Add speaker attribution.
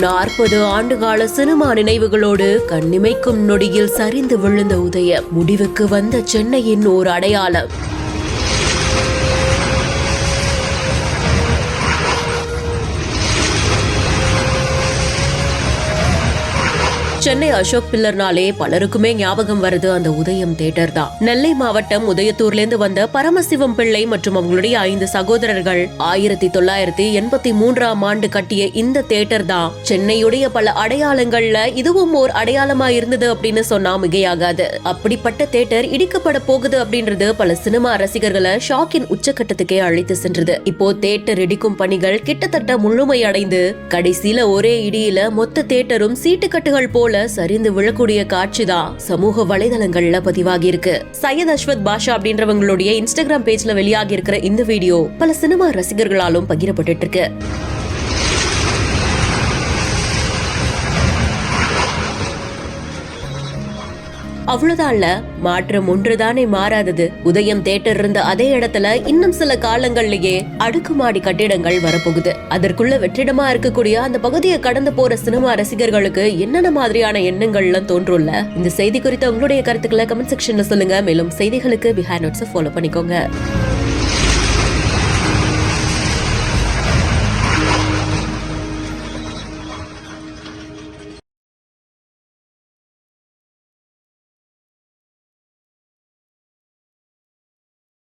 Speaker 1: நாற்பது ஆண்டுகால சினிமா நினைவுகளோடு கண்ணிமைக்கும் நொடியில் சரிந்து விழுந்த உதயம் முடிவுக்கு வந்த சென்னையின் ஓர் அடையாளம். சென்னை அசோக் பில்லர்னாலே பலருக்குமே ஞாபகம் வருது அந்த உதயம் தேட்டர் தான். நெல்லை மாவட்டம் உதயத்தூர்ல இருந்து வந்த பரமசிவம் பிள்ளை மற்றும் அவங்களுடைய ஐந்து சகோதரர்கள் ஆயிரத்தி தொள்ளாயிரத்தி எண்பத்தி மூன்றாம் ஆண்டு கட்டிய இந்த தேட்டர் தான். சென்னையுடைய பல அடையாளங்கள்ல இதுவும் ஓர் அடையாளமா இருந்தது அப்படின்னு சொன்னா மிகையாகாது. அப்படிப்பட்ட தேட்டர் இடிக்கப்பட போகுது அப்படின்றது பல சினிமா ரசிகர்களை ஷாக்கின் உச்சக்கட்டத்துக்கே அழைத்து சென்றது. இப்போ தேட்டர் இடிக்கும் பணிகள் கிட்டத்தட்ட முழுமையடைந்து கடைசியில ஒரே இடியில மொத்த தேட்டரும் சீட்டுக்கட்டுகள் போல சரிந்து விழக்கூடிய காட்சிதான் சமூக வலைதளங்கள்ல பதிவாகி இருக்கு சையத் அஸ்வத் பாஷா அப்படின்றவங்களுடைய இன்ஸ்டாகிராம் பேஜ்ல வெளியாகி இருக்கிற இந்த வீடியோ பல சினிமா ரசிகர்களாலும் பகிரப்பட்டு இருக்கு. அவ்வளவுதான்ல? மாற்றம் ஒன்றுதானே மாறாதது. உதயம் தேட்டர் இருந்த அதே இடத்துல இன்னும் சில காலங்கள்லயே அடுக்குமாடி கட்டிடங்கள் வரப்போகுது. அதற்குள்ள வெற்றிடமா இருக்கக்கூடிய அந்த பகுதியை கடந்து போற சினிமா ரசிகர்களுக்கு என்னென்ன மாதிரியான எண்ணங்கள்லாம் தோன்றும்ல? இந்த செய்தி குறித்த உங்களுடைய கருத்துக்களை கமெண்ட் செக்ஷன்ல சொல்லுங்க. மேலும் செய்திகளுக்கு பிஹாய் நோட்ஸ் ஃபாலோ பண்ணிக்கோங்க.